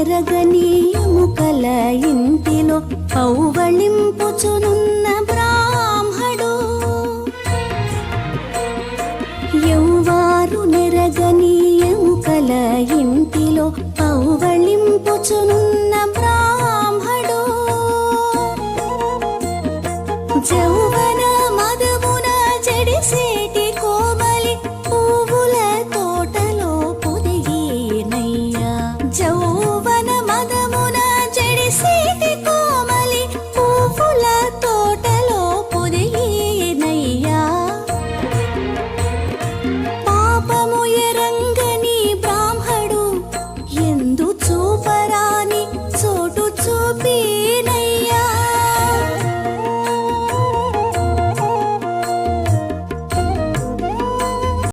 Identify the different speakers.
Speaker 1: ఎరగని ఎముకల ఇంటిలో పౌవళింపుచునున్న బ్రాహ్మడు. ఎవ్వారు నెరగని ఎముకల ఇంటిలో పౌవళింపుచునున్న బ్రాహ్మడు. జౌవ